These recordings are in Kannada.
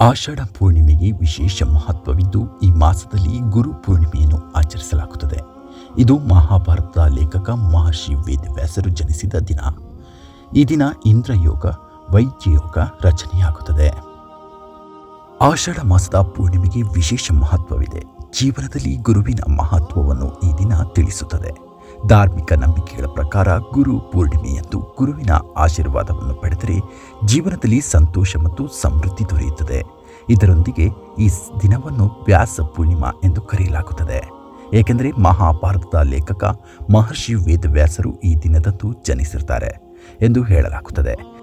ಆಷಾಢ ಪೂರ್ಣಿಮೆಗೆ ವಿಶೇಷ ಮಹತ್ವವಿದ್ದು ಈ ಮಾಸದಲ್ಲಿ ಗುರು ಪೂರ್ಣಿಮೆಯನ್ನು ಆಚರಿಸಲಾಗುತ್ತದೆ. ಇದು ಮಹಾಭಾರತದ ಲೇಖಕ ಮಹರ್ಷಿ ವೇದವ್ಯಾಸರು ಜನಿಸಿದ ದಿನ. ಈ ದಿನ ಇಂದ್ರಯೋಗ, ವೈದ್ಯಯೋಗ ರಚನೆಯಾಗುತ್ತದೆ. ಆಷಾಢ ಮಾಸದ ಪೂರ್ಣಿಮೆಗೆ ವಿಶೇಷ ಮಹತ್ವವಿದೆ. ಜೀವನದಲ್ಲಿ ಗುರುವಿನ ಮಹತ್ವವನ್ನು ಈ ದಿನ ತಿಳಿಸುತ್ತದೆ. ಧಾರ್ಮಿಕ ನಂಬಿಕೆಗಳ ಪ್ರಕಾರ ಗುರು ಪೂರ್ಣಿಮೆಯಂದು ಗುರುವಿನ ಆಶೀರ್ವಾದವನ್ನು ಪಡೆದರೆ ಜೀವನದಲ್ಲಿ ಸಂತೋಷ ಮತ್ತು ಸಮೃದ್ಧಿ ದೊರೆಯುತ್ತದೆ. ಇದರೊಂದಿಗೆ ಈ ದಿನವನ್ನು ವ್ಯಾಸ ಪೂರ್ಣಿಮಾ ಎಂದು ಕರೆಯಲಾಗುತ್ತದೆ. ಏಕೆಂದರೆ ಮಹಾಭಾರತದ ಲೇಖಕ, ಮಹರ್ಷಿ ವೇದವ್ಯಾಸರು ಈ ದಿನದಂದು ಜನಿಸಿರ್ತಾರೆ ಎಂದು ಹೇಳಲಾಗುತ್ತದೆ.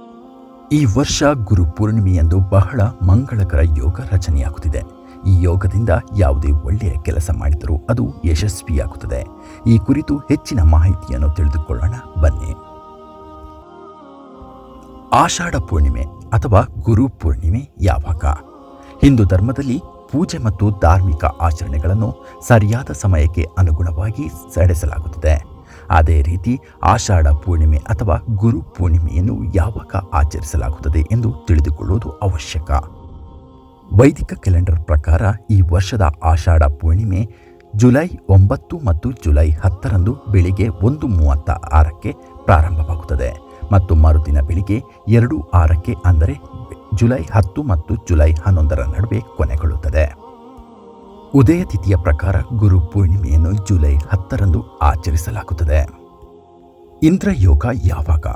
ಈ ವರ್ಷ ಗುರು ಪೂರ್ಣಿಮೆಯಂದು ಬಹಳ ಮಂಗಳಕರ ಯೋಗ ರಚನೆಯಾಗುತ್ತಿದೆ. ಈ ಯೋಗದಿಂದ ಯಾವುದೇ ಒಳ್ಳೆಯ ಕೆಲಸ ಮಾಡಿದರೂ ಅದು ಯಶಸ್ವಿಯಾಗುತ್ತದೆ. ಈ ಕುರಿತು ಹೆಚ್ಚಿನ ಮಾಹಿತಿಯನ್ನು ತಿಳಿದುಕೊಳ್ಳೋಣ. ಬನ್ನಿ. ಆಷಾಢ ಪೂರ್ಣಿಮೆ ಅಥವಾ ಗುರು ಪೂರ್ಣಿಮೆ ಯಾವಾಗ? ಹಿಂದೂ ಧರ್ಮದಲ್ಲಿ ಪೂಜೆ ಮತ್ತು ಧಾರ್ಮಿಕ ಆಚರಣೆಗಳನ್ನು ಸರಿಯಾದ ಸಮಯಕ್ಕೆ ಅನುಗುಣವಾಗಿ ನಡೆಸಲಾಗುತ್ತದೆ. ಅದೇ ರೀತಿ ಆಷಾಢ ಪೂರ್ಣಿಮೆ ಅಥವಾ ಗುರು ಪೂರ್ಣಿಮೆಯನ್ನು ಯಾವಾಗ ಆಚರಿಸಲಾಗುತ್ತದೆ ಎಂದು ತಿಳಿದುಕೊಳ್ಳುವುದು ಅವಶ್ಯಕ. ವೈದಿಕ ಕ್ಯಾಲೆಂಡರ್ ಪ್ರಕಾರ ಈ ವರ್ಷದ ಆಷಾಢ ಪೂರ್ಣಿಮೆ ಜುಲೈ ಒಂಬತ್ತು ಮತ್ತು ಜುಲೈ ಹತ್ತರಂದು ಬೆಳಿಗ್ಗೆ ಒಂದು ಮೂವತ್ತ ಆರಕ್ಕೆ ಪ್ರಾರಂಭವಾಗುತ್ತದೆ ಮತ್ತು ಮರುದಿನ ಬೆಳಿಗ್ಗೆ ಎರಡು ಆರಕ್ಕೆ ಅಂದರೆ ಜುಲೈ ಹತ್ತು ಮತ್ತು ಜುಲೈ ಹನ್ನೊಂದರ ನಡುವೆ ಕೊನೆಗೊಳ್ಳುತ್ತದೆ. ಉದಯ ತಿಥಿಯ ಪ್ರಕಾರ ಗುರು ಪೂರ್ಣಿಮೆಯನ್ನು ಜುಲೈ ಹತ್ತರಂದು ಆಚರಿಸಲಾಗುತ್ತದೆ. ಇಂದ್ರಯೋಗ ಯಾವಾಗ?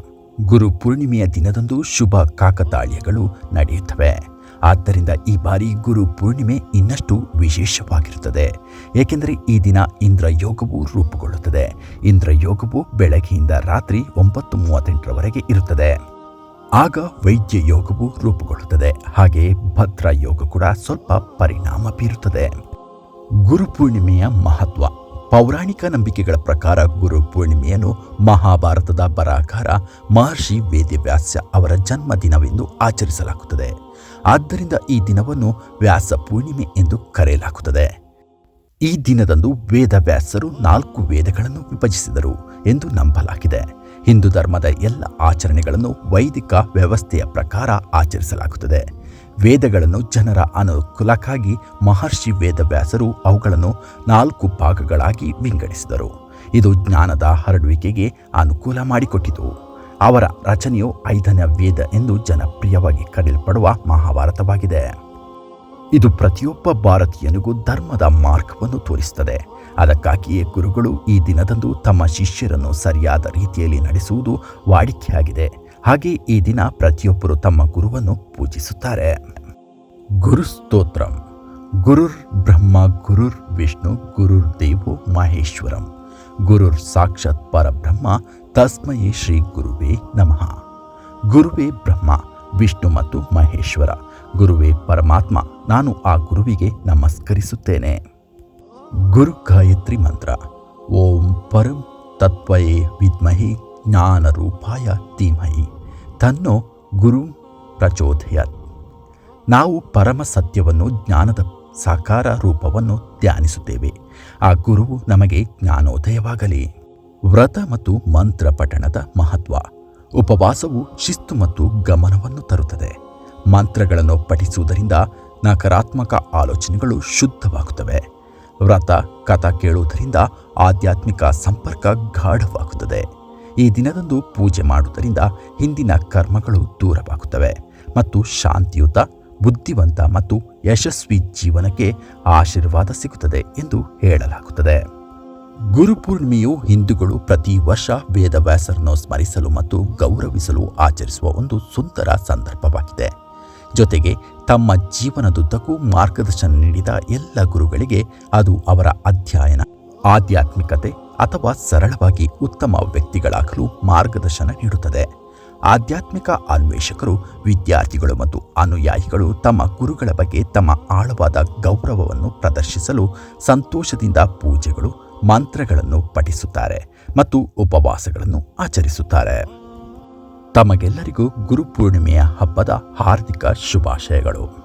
ಗುರು ಪೂರ್ಣಿಮೆಯ ದಿನದಂದು ಶುಭ ಕಾಕತಾಳೀಯಗಳು ನಡೆಯುತ್ತವೆ. ಆದ್ದರಿಂದ ಈ ಬಾರಿ ಗುರು ಪೂರ್ಣಿಮೆ ಇನ್ನಷ್ಟು ವಿಶೇಷವಾಗಿರುತ್ತದೆ. ಏಕೆಂದರೆ ಈ ದಿನ ಇಂದ್ರ ಯೋಗವು ರೂಪುಗೊಳ್ಳುತ್ತದೆ. ಇಂದ್ರ ಯೋಗವು ಬೆಳಗ್ಗೆಯಿಂದ ರಾತ್ರಿ ಒಂಬತ್ತು ಮೂವತ್ತೆಂಟರವರೆಗೆ ಇರುತ್ತದೆ. ಆಗ ವೈದ್ಯ ಯೋಗವು ರೂಪುಗೊಳ್ಳುತ್ತದೆ. ಹಾಗೆ ಭದ್ರ ಯೋಗ ಕೂಡ ಸ್ವಲ್ಪ ಪರಿಣಾಮ ಬೀರುತ್ತದೆ. ಗುರುಪೂರ್ಣಿಮೆಯ ಮಹತ್ವ ಪೌರಾಣಿಕ ನಂಬಿಕೆಗಳ ಪ್ರಕಾರ ಗುರು ಪೂರ್ಣಿಮೆಯನ್ನು ಮಹಾಭಾರತದ ಬರಹಗಾರ ಮಹರ್ಷಿ ವೇದವ್ಯಾಸ ಅವರ ಜನ್ಮದಿನವೆಂದು ಆಚರಿಸಲಾಗುತ್ತದೆ. ಆದ್ದರಿಂದ ಈ ದಿನವನ್ನು ವ್ಯಾಸ ಪೂರ್ಣಿಮೆ ಎಂದು ಕರೆಯಲಾಗುತ್ತದೆ. ಈ ದಿನದಂದು ವೇದ ವ್ಯಾಸರು ನಾಲ್ಕು ವೇದಗಳನ್ನು ವಿಭಜಿಸಿದರು ಎಂದು ನಂಬಲಾಗಿದೆ. ಹಿಂದೂ ಧರ್ಮದ ಎಲ್ಲ ಆಚರಣೆಗಳನ್ನು ವೈದಿಕ ವ್ಯವಸ್ಥೆಯ ಪ್ರಕಾರ ಆಚರಿಸಲಾಗುತ್ತದೆ. ವೇದಗಳನ್ನು ಜನರ ಅನುಕೂಲಕ್ಕಾಗಿ ಮಹರ್ಷಿ ವೇದವ್ಯಾಸರು ಅವುಗಳನ್ನು ನಾಲ್ಕು ಭಾಗಗಳಾಗಿ ವಿಂಗಡಿಸಿದರು. ಇದು ಜ್ಞಾನದ ಹರಡುವಿಕೆಗೆ ಅನುಕೂಲ ಮಾಡಿಕೊಟ್ಟಿತು. ಅವರ ರಚನೆಯು ಐದನೇ ವೇದ ಎಂದು ಜನಪ್ರಿಯವಾಗಿ ಕರೆಯಲ್ಪಡುವ ಮಹಾಭಾರತವಾಗಿದೆ. ಇದು ಪ್ರತಿಯೊಬ್ಬ ಭಾರತೀಯನಿಗೂ ಧರ್ಮದ ಮಾರ್ಗವನ್ನು ತೋರಿಸುತ್ತದೆ. ಅದಕ್ಕಾಗಿಯೇ ಗುರುಗಳು ಈ ದಿನದಂದು ತಮ್ಮ ಶಿಷ್ಯರನ್ನು ಸರಿಯಾದ ರೀತಿಯಲ್ಲಿ ನಡೆಸುವುದು ವಾಡಿಕೆಯಾಗಿದೆ. ಹಾಗೆ ಈ ದಿನ ಪ್ರತಿಯೊಬ್ಬರು ತಮ್ಮ ಗುರುವನ್ನು ಪೂಜಿಸುತ್ತಾರೆ. ಗುರು ಸ್ತೋತ್ರಂ. ಗುರುರ್ ಬ್ರಹ್ಮ, ಗುರುರ್ ವಿಷ್ಣು, ಗುರುರ್ ದೇವೋ ಮಹೇಶ್ವರಂ. ಗುರುರ್ ಸಾಕ್ಷಾತ್ ಪರಬ್ರಹ್ಮ, ತಸ್ಮಯೇ ಶ್ರೀ ಗುರುವೇ ನಮಃ. ಗುರುವೇ ಬ್ರಹ್ಮ ವಿಷ್ಣು ಮತ್ತು ಮಹೇಶ್ವರ. ಗುರುವೇ ಪರಮಾತ್ಮ, ನಾನು ಆ ಗುರುವಿಗೆ ನಮಸ್ಕರಿಸುತ್ತೇನೆ. ಗುರು ಗಾಯತ್ರಿ ಮಂತ್ರ. ಓಂ ಪರಂ ತತ್ವಯೇ ವಿದ್ಮಹಿ ಜ್ಞಾನರೂಪಾಯ ಧೀಮಹಿ. ತನ್ನೋ ಗುರು ಪ್ರಚೋದಯತ್. ನಾವು ಪರಮ ಸತ್ಯವನ್ನು, ಜ್ಞಾನದ ಸಾಕಾರ ರೂಪವನ್ನು ಧ್ಯಾನಿಸುತ್ತೇವೆ. ಆ ಗುರುವು ನಮಗೆ ಜ್ಞಾನೋದಯವಾಗಲಿ. ವ್ರತ ಮತ್ತು ಮಂತ್ರ ಪಠಣದ ಮಹತ್ವ. ಉಪವಾಸವು ಶಿಸ್ತು ಮತ್ತು ಗಮನವನ್ನು ತರುತ್ತದೆ. ಮಂತ್ರಗಳನ್ನು ಪಠಿಸುವುದರಿಂದ ನಕಾರಾತ್ಮಕ ಆಲೋಚನೆಗಳು ಶುದ್ಧವಾಗುತ್ತವೆ. ವ್ರತ, ಕಥಾ ಕೇಳುವುದರಿಂದ ಆಧ್ಯಾತ್ಮಿಕ ಸಂಪರ್ಕ ಗಾಢವಾಗುತ್ತದೆ. ಈ ದಿನದಂದು ಪೂಜೆ ಮಾಡುವುದರಿಂದ ಹಿಂದಿನ ಕರ್ಮಗಳು ದೂರವಾಗುತ್ತವೆ ಮತ್ತು ಶಾಂತಿಯುತ, ಬುದ್ಧಿವಂತ ಮತ್ತು ಯಶಸ್ವಿ ಜೀವನಕ್ಕೆ ಆಶೀರ್ವಾದ ಸಿಗುತ್ತದೆ ಎಂದು ಹೇಳಲಾಗುತ್ತದೆ. ಗುರುಪೂರ್ಣಿಮೆಯು ಹಿಂದೂಗಳು ಪ್ರತಿ ವರ್ಷ ವೇದವ್ಯಾಸರನ್ನು ಸ್ಮರಿಸಲು ಮತ್ತು ಗೌರವಿಸಲು ಆಚರಿಸುವ ಒಂದು ಸುಂದರ ಸಂದರ್ಭವಾಗಿದೆ. ಜೊತೆಗೆ ತಮ್ಮ ಜೀವನದುದ್ದಕ್ಕೂ ಮಾರ್ಗದರ್ಶನ ನೀಡಿದ ಎಲ್ಲ ಗುರುಗಳಿಗೆ ಅದು ಅವರ ಅಧ್ಯಯನ, ಆಧ್ಯಾತ್ಮಿಕತೆ ಅಥವಾ ಸರಳವಾಗಿ ಉತ್ತಮ ವ್ಯಕ್ತಿಗಳಾಗಲು ಮಾರ್ಗದರ್ಶನ ನೀಡುತ್ತದೆ. ಆಧ್ಯಾತ್ಮಿಕ ಅನ್ವೇಷಕರು, ವಿದ್ಯಾರ್ಥಿಗಳು ಮತ್ತು ಅನುಯಾಯಿಗಳು ತಮ್ಮ ಗುರುಗಳ ಬಗ್ಗೆ ತಮ್ಮ ಆಳವಾದ ಗೌರವವನ್ನು ಪ್ರದರ್ಶಿಸಲು ಸಂತೋಷದಿಂದ ಪೂಜೆಗಳು ಮಂತ್ರಗಳನ್ನು ಪಠಿಸುತ್ತಾರೆ ಮತ್ತು ಉಪವಾಸಗಳನ್ನು ಆಚರಿಸುತ್ತಾರೆ. ತಮಗೆಲ್ಲರಿಗೂ ಗುರುಪೂರ್ಣಿಮೆಯ ಹಬ್ಬದ ಹಾರ್ದಿಕ ಶುಭಾಶಯಗಳು.